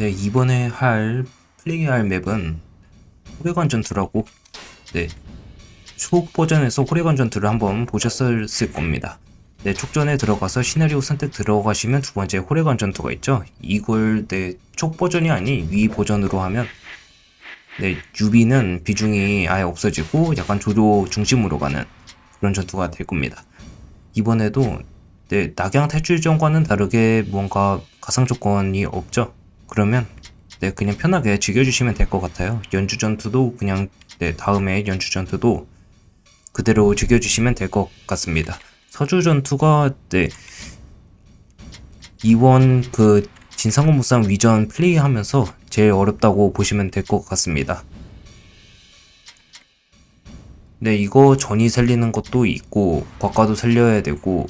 네, 이번에 할 플레이할 맵은 호레관 전투라고 네, 초록 버전에서 호레관 전투를 한번 보셨을 겁니다. 네, 촉전에 들어가서 시나리오 선택 들어가시면 두 번째 호레관 전투가 있죠. 이걸 네, 촉 버전이 아닌 위 버전으로 하면 네, 유비는 비중이 아예 없어지고 약간 조조 중심으로 가는 그런 전투가 될 겁니다. 이번에도 네, 낙양 탈출 전과는 다르게 뭔가 가상 조건이 없죠. 그러면 네, 그냥 편하게 즐겨주시면 될 것 같아요. 연주 전투도 그냥 네, 다음에 연주 전투도 그대로 즐겨주시면 될 것 같습니다. 서주 전투가 네, 이원 그 진상공 무쌍 위전 플레이하면서 제일 어렵다고 보시면 될 것 같습니다. 네, 이거 전이 살리는 것도 있고 곽가도 살려야 되고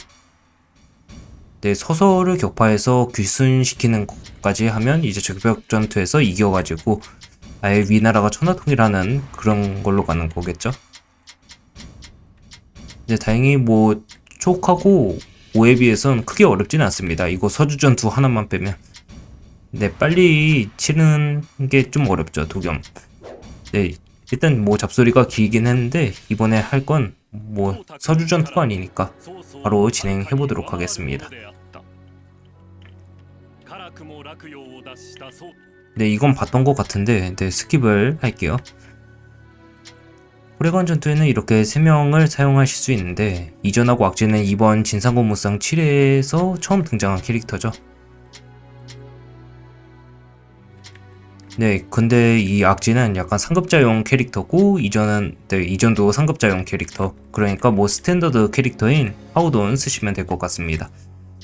네, 서서를 격파해서 귀순시키는 것까지 하면 이제 적벽 전투에서 이겨가지고 아예 위나라가 천하통이라는 그런 걸로 가는 거겠죠. 네, 다행히 뭐 촉하고 오에 비해선 크게 어렵지는 않습니다. 이거 서주 전투 하나만 빼면 네, 빨리 치는 게 좀 어렵죠, 도겸. 네, 일단 뭐 잡소리가 길긴 했는데 이번에 할 건 뭐 서주 전투가 아니니까 바로 진행해 보도록 하겠습니다. 네, 이건 봤던 것 같은데 네, 스킵을 할게요. 호레관 전투에는 이렇게 3명을 사용하실 수 있는데 이전하고 악재는 이번 진상공 무쌍 7회에서 처음 등장한 캐릭터죠. 네, 근데 이 악지는 약간 상급자용 캐릭터고 이전은 네, 이전도 상급자용 캐릭터. 그러니까 뭐 스탠더드 캐릭터인 하우돈 쓰시면 될 것 같습니다.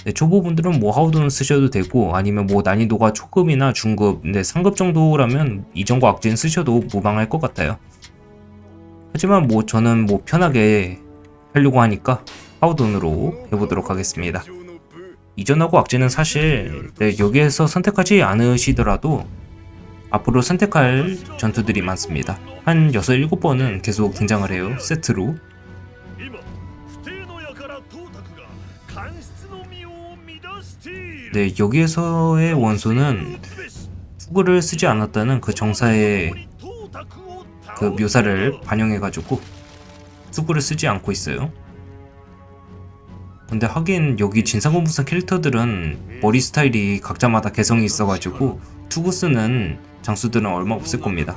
네, 초보분들은 뭐 하우돈 쓰셔도 되고 아니면 뭐 난이도가 초급이나 중급, 네, 상급 정도라면 이전과 악진 쓰셔도 무방할 것 같아요. 하지만 뭐 저는 뭐 편하게 하려고 하니까 하우돈으로 해보도록 하겠습니다. 이전하고 악진은 사실 네, 여기에서 선택하지 않으시더라도 앞으로 선택할 전투들이 많습니다. 한 6, 7번은 계속 등장을 해요. 세트로. 네, 여기에서의 원소는 투구를 쓰지 않았다는 그 정사의 그 묘사를 반영해가지고 투구를 쓰지 않고 있어요. 근데 하긴 여기 진상공무상 캐릭터들은 머리 스타일이 각자마다 개성이 있어가지고 투구 쓰는 장수들은 얼마 없을 겁니다.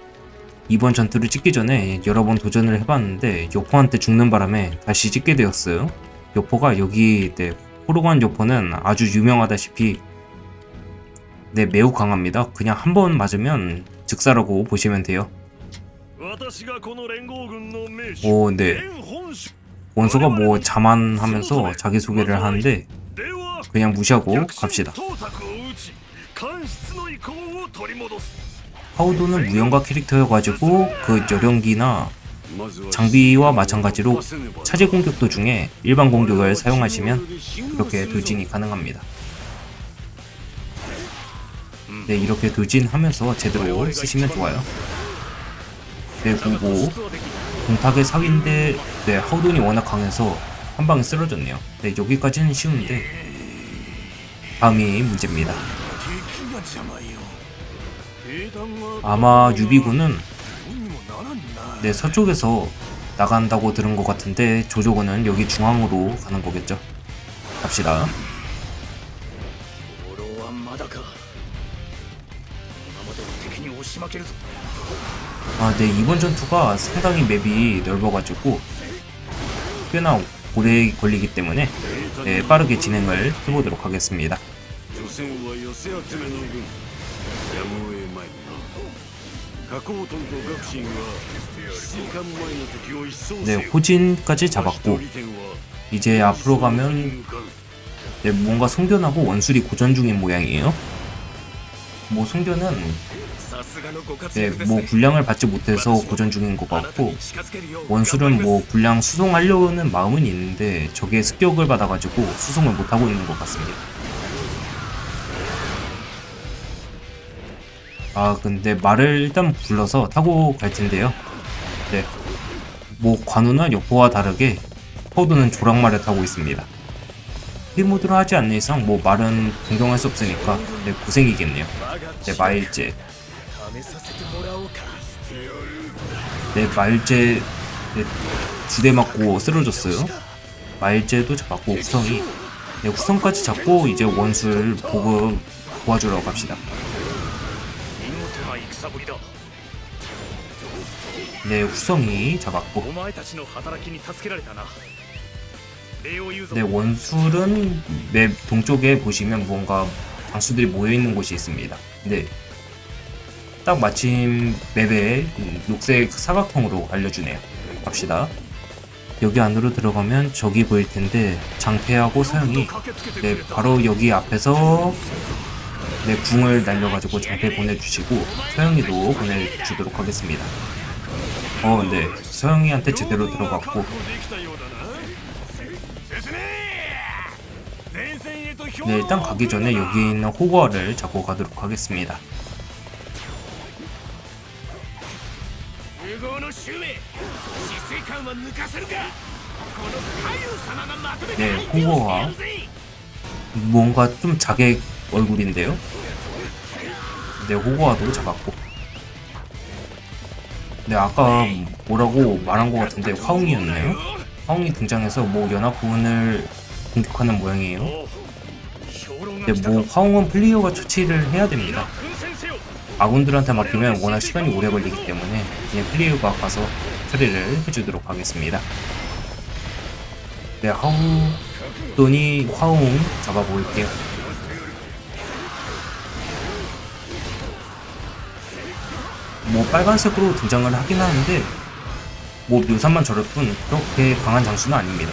이번 전투를 찍기 전에 여러 번 도전을 해봤는데 요포한테 죽는 바람에 다시 찍게 되었어요. 요포가 여기 네, 호르간 요포는 아주 유명하다시피 네 매우 강합니다. 그냥 한 번 맞으면 즉사라고 보시면 돼요. 오, 네. 원소가 뭐 자만하면서 자기소개를 하는데 그냥 무시하고 갑시다. 하우돈은 무형과 캐릭터여가지고 그 여령기나 장비와 마찬가지로 차제 공격 도중에 일반 공격을 사용하시면 이렇게 돌진이 가능합니다. 네 이렇게 돌진하면서 제대로 쓰시면 좋아요. 네 그리고 공탁의 사위인데 네 하우돈이 워낙 강해서 한방에 쓰러졌네요. 네 여기까지는 쉬운데 다음이 문제입니다. 아마 유비군은 내 서쪽에서 나간다고 들은 것 같은데 조조군은 여기 중앙으로 가는 거겠죠. 갑시다. 아, 네 이번 전투가 상당히 맵이 넓어가지고 꽤나 오래 걸리기 때문에 네, 빠르게 진행을 해보도록 하겠습니다. 네, 호진까지 잡았고 이제 앞으로 가면 네, 뭔가 성견하고 원술이 고전 중인 모양이에요. 뭐 성견은 네, 뭐 분량을 받지 못해서 고전 중인 것 같고 원술은 뭐 분량 수송하려는 마음은 있는데 적의 습격을 받아가지고 수송을 못하고 있는 것 같습니다. 아 근데 말을 일단 불러서 타고 갈 텐데요. 네. 뭐 관우나 여포와 다르게 포도는 조랑말을 타고 있습니다. 리모드로 하지 않는 이상 뭐 말은 공경할 수 없으니까 네, 고생이겠네요. 네, 말제. 네, 말제 네, 두대 맞고 쓰러졌어요. 말제도 잡았고 우성이 네, 우성까지 잡고 이제 원술 보급 도와주러 갑시다. 見事な戦ぶりだ 네, 후성이 잡았고 お前たちの働きに助けられたな礼を言うぞ 네, 원술은 맵 동쪽에 보시면 뭔가 장수들이 모여 있는 곳이 있습니다. 네. 딱 마침 맵에 녹색 사각형으로 알려주네요. 갑시다. 여기 안으로 들어가면 적이 보일 텐데 장패하고 서영이 駆けつけてく 네, れた 바로 여기 앞에서 내 궁을 날려가지고 저한테 보내주시고 서영이도 보내주도록 하겠습니다. 어 근데 서영이한테 제대로 들어갔고 네 일단 가기 전에 여기 있는 호거를 잡고 가도록 하겠습니다. 네, 호거와 뭔가 좀 자객 얼굴인데요. 내 호구와도 잡았고. 근데 아까 뭐라고 말한 것 같은데 화웅이었나요? 화웅이 등장해서 뭐 연합군을 공격하는 모양이에요. 근데 뭐 화웅은 플레이어가 처치를 해야 됩니다. 아군들한테 맡기면 워낙 시간이 오래 걸리기 때문에 그냥 플레이어가 가서 처리를 해주도록 하겠습니다. 네, 화웅, 돈이 화웅 잡아볼게요. 뭐 빨간색으로 등장을 하긴 하는데 뭐 묘사만 저럴 뿐 그렇게 강한 장수는 아닙니다.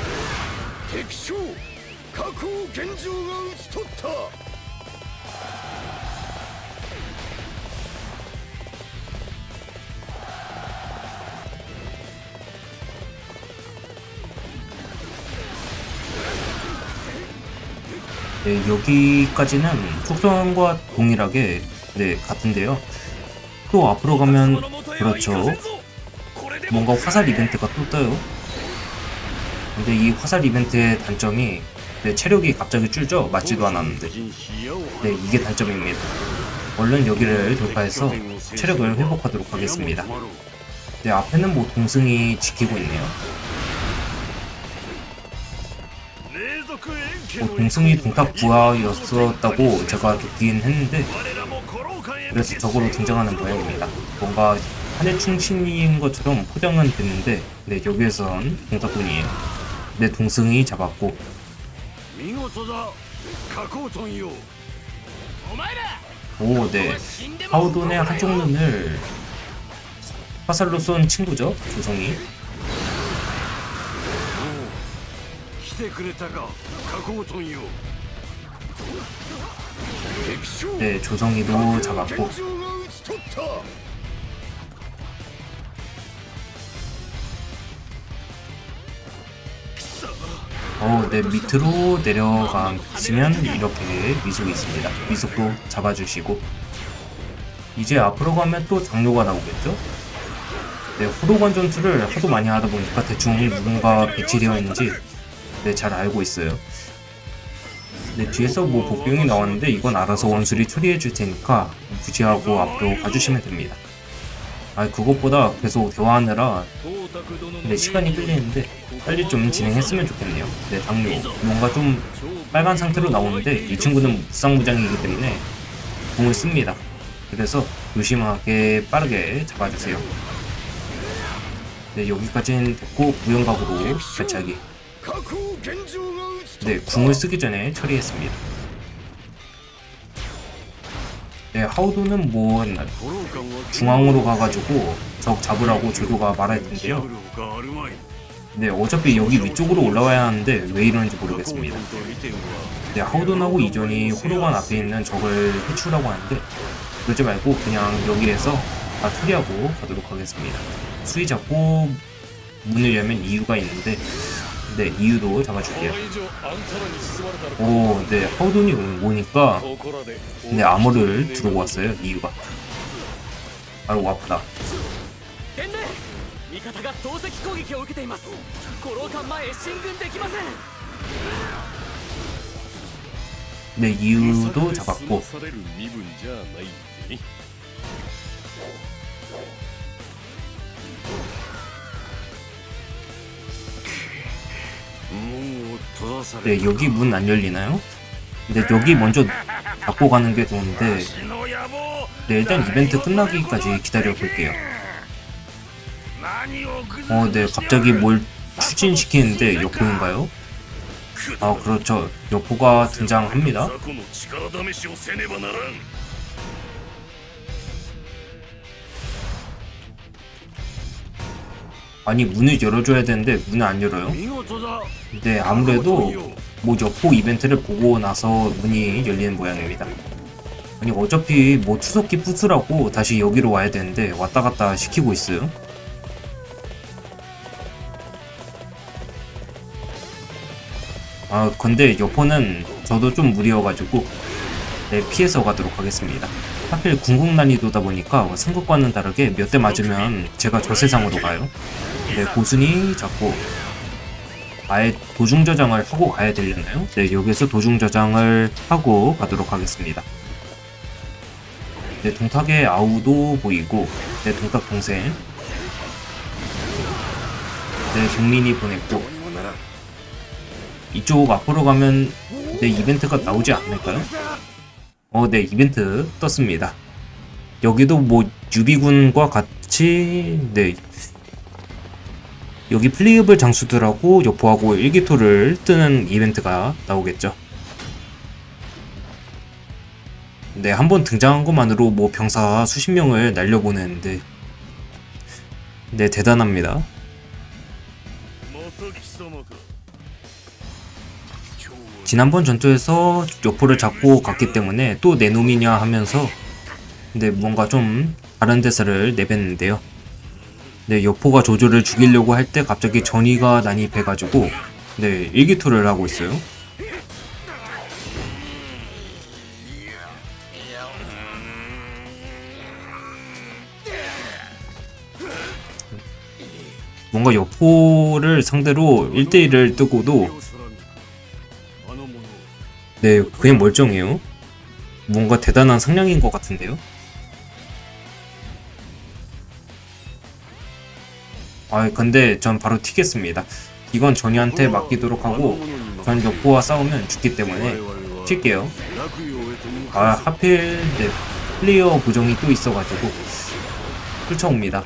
네, 여기까지는 속성과 동일하게 네, 같은데요. 또 앞으로 가면 그렇죠. 뭔가 화살 이벤트가 또 떠요. 근데 이 화살 이벤트의 단점이 네, 체력이 갑자기 줄죠? 맞지도 않았는데. 네, 이게 단점입니다. 얼른 여기를 돌파해서 체력을 회복하도록 하겠습니다. 네, 앞에는 뭐 동승이 지키고 있네요. 뭐 동승이 동탁 부하였었다고 제가 듣긴 했는데 그래서 적으로 등장하는 모양입니다. 뭔가 한해 충신인 것처럼 포장은 됐는데 네 여기에선 동사꾼이에요. 내 동승이 잡았고 오, 네. 하우돈의 한쪽 눈을 화살로 쏜 친구죠, 조성이. 네, 조성이도 잡았고 어, 네, 밑으로 내려가시면 이렇게 미숙이 있습니다. 미숙도 잡아주시고 이제 앞으로 가면 또 장료가 나오겠죠? 네, 호도관 전투를 하도 많이 하다 보니까 대충 누군가 배치되어 있는지 네, 잘 알고 있어요. 네, 뒤에서 뭐 복병이 나왔는데 이건 알아서 원술이 처리해 줄 테니까 무시하고 앞으로 가주시면 됩니다. 아 그것보다 계속 대화하느라 네, 시간이 끌리는데 빨리 좀 진행했으면 좋겠네요. 네, 당뇨 뭔가 좀 빨간 상태로 나오는데 이 친구는 무쌍무장이기 때문에 공을 씁니다. 그래서 조심하게 빠르게 잡아주세요. 네, 여기까지는 됐고 무영각으로 발차기. 네, 네 궁을 쓰기 전에 처리했습니다. 네, 하우도는 뭐 중앙으로 가가지고 적 잡으라고 조교가 말했는데요. 네, 어차피 여기 위쪽으로 올라와야 하는데 왜 이러는지 모르겠습니다. 네, 하우돈하고 이전이 호로관 앞에 있는 적을 해치우라고 하는데 그러지 말고 그냥 여기에서 다 처리하고 가도록 하겠습니다. 수위 잡고 문을 열면 이유가 있는데 네, 이유도 잡아줄게요. 오, 네, 허돈이 오니까 네, 암호를 들어고 왔어요, 이유가. 바로 와프다. 네, 이유도 잡았고. 네, 여기 문 안 열리나요? 근데 여기 먼저 잡고 가는 게 좋은데 네, 일단 이벤트 끝나기까지 기다려 볼게요 어, 네, 갑자기 뭘 추진시키는데 여포인가요? 아, 그렇죠. 여포가 등장합니다 아니 문을 열어줘야 되는데 문을 안 열어요. 근데 아무래도 뭐 여포 이벤트를 보고 나서 문이 열리는 모양입니다. 아니 어차피 뭐 추석기 부스라고 다시 여기로 와야 되는데 왔다갔다 시키고 있어요. 아 근데 여포는 저도 좀 무리여가지고 네, 피해서 가도록 하겠습니다. 하필 궁극 난이도다 보니까 생각과는 다르게 몇 대 맞으면 제가 저 세상으로 가요. 네, 고순이 잡고 아예 도중 저장을 하고 가야 되려나요? 네, 여기서 도중 저장을 하고 가도록 하겠습니다. 네, 동탁의 아우도 보이고, 네, 동탁 동생. 네, 경민이 보냈고, 이쪽 앞으로 가면, 네, 이벤트가 나오지 않을까요? 어, 네, 이벤트 떴습니다. 여기도 뭐, 유비군과 같이, 네, 여기 플리이블 장수들하고 여포하고 일기토를 뜨는 이벤트가 나오겠죠. 네, 한 번 등장한 것만으로 뭐 병사 수십 명을 날려보내는데 네, 대단합니다. 지난번 전투에서 여포를 잡고 갔기 때문에 또 내 놈이냐 하면서 근데 뭔가 좀 다른 대사를 내뱉는데요. 네, 여포가 조조를 죽이려고 할 때 갑자기 전이가 난입해가지고 네, 일기투를 하고 있어요. 뭔가 여포를 상대로 1대1을 뜨고도 네, 그냥 멀쩡해요. 뭔가 대단한 상량인 것 같은데요? 아 근데 전 바로 튀겠습니다. 이건 전이한테 음. 맡기도록 하고 전 역보와 싸우면 죽기 때문에 튈게요. 아 하필 네, 플레이어 보정이 또 있어가지고 쫓아옵니다.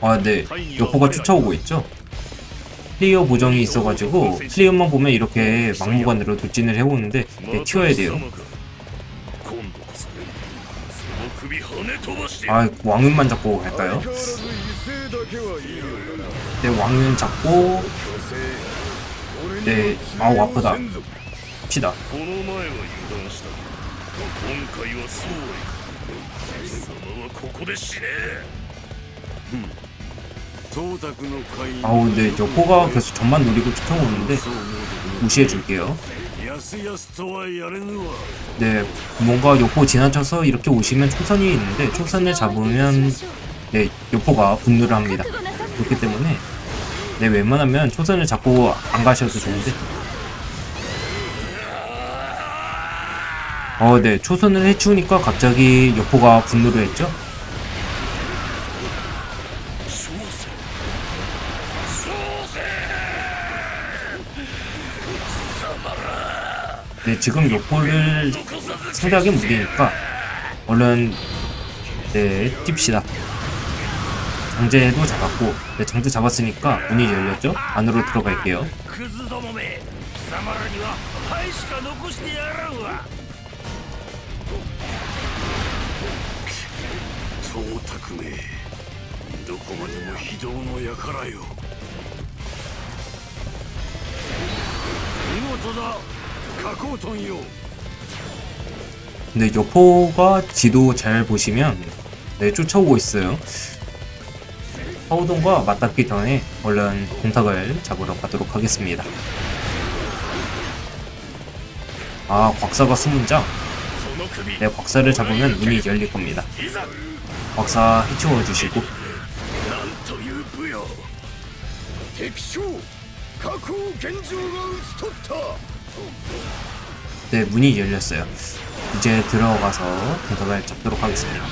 아 네, 역보가 쫓아오고 있죠? 플레이어 보정이 있어가지고 플레이어만 보면 이렇게 막무가내로 돌진을 해오는데 네, 튀어야 돼요. 아 왕윤만 잡고 갈까요? 네 왕은 잡고 네 아우 아프다. 합시다. 아우 네 여포가 계속 전만 노리고 쫓아오는데 무시해줄게요. 네, 뭔가 요포 지나쳐서 이렇게 오시면 총선이 있는데 총선을 잡으면 네, 요포가 분노를 합니다. 그렇기 때문에 네, 웬만하면 총선을 잡고 안 가셔도 좋은데 어, 네, 초선을 해치우니까 갑자기 요포가 분노를 했죠? 네, 지금 여포를 상대하기 무리니까 얼른 네, 뜁시다. 장제도 잡았고, 네, 장제 잡았으니까 문이 열렸죠? 안으로 들어갈게요. 근데 네, 여포가 지도 잘 보시면 네 쫓아오고 있어요. 파우동과 맞닿기 전에 얼른 공탁을 잡으러 가도록 하겠습니다. 아 곽사가 숨은장 내 네, 곽사를 잡으면 문이 열릴 겁니다. 곽사 해치워 주시고. 네, 문이 열렸어요. 이제 들어가서 대답을 잡도록 하겠습니다.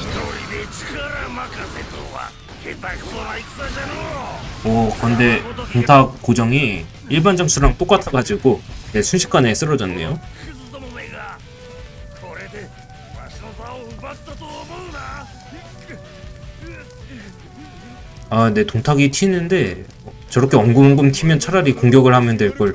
오, 근데 공탑 고정이 일반 점수랑 똑같아가지고 네, 순식간에 쓰러졌네요. 아, 네, 동탁이 튀는데 저렇게 엉금엉금 튀면 차라리 공격을 하면 될 걸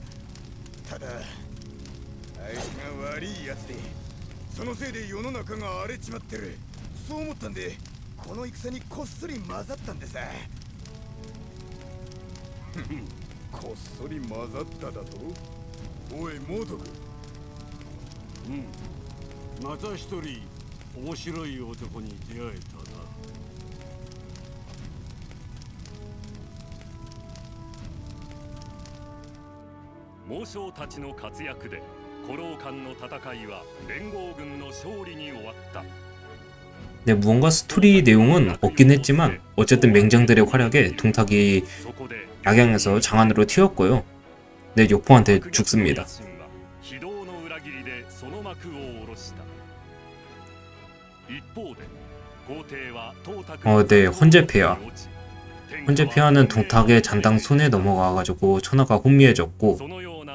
ただ。あいつが悪いやつでそのせいで世の中が荒れちまってる。そう思ったんでこの戦にこっそり混ざったんでさ こっそり混ざっただと？おいモードクうん。また一人面白い男に出会えた猛将たちの活躍で古老間の戦いは連合軍の勝利に終わった 네, 무언가 스토리 내용은 없긴 했지만 어쨌든 맹장들의 활약에 동탁이 そこで 낙양에서 장안으로 튀었고요. 네, 요포한테 国 죽습니다. の野心は非道の裏切りでその幕を下ろした一方で皇帝は東卓 어, 네, 헌제폐하. 天下は 현재 폐하는 동탁의 잔당 손에 넘어가가지고 천하가 혼미해졌고 そのような中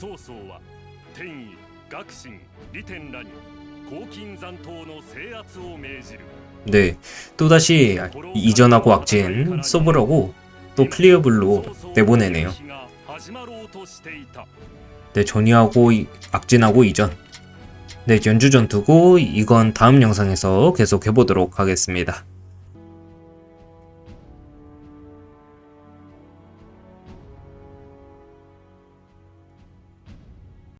曹操はこれに目をつけるこの力が欲しい己の軍に加え乱世切り開く先兵としたい曹操は天意学信利天らに黄金残党の制圧を命じる 네, 또다시 이전하고 악진 써보려고 또 클리어블로 내보내네요. 네, 전이하고 이- 악진하고 이전. 네, 연주 전투고 이건 다음 영상에서 계속 해보도록 하겠습니다.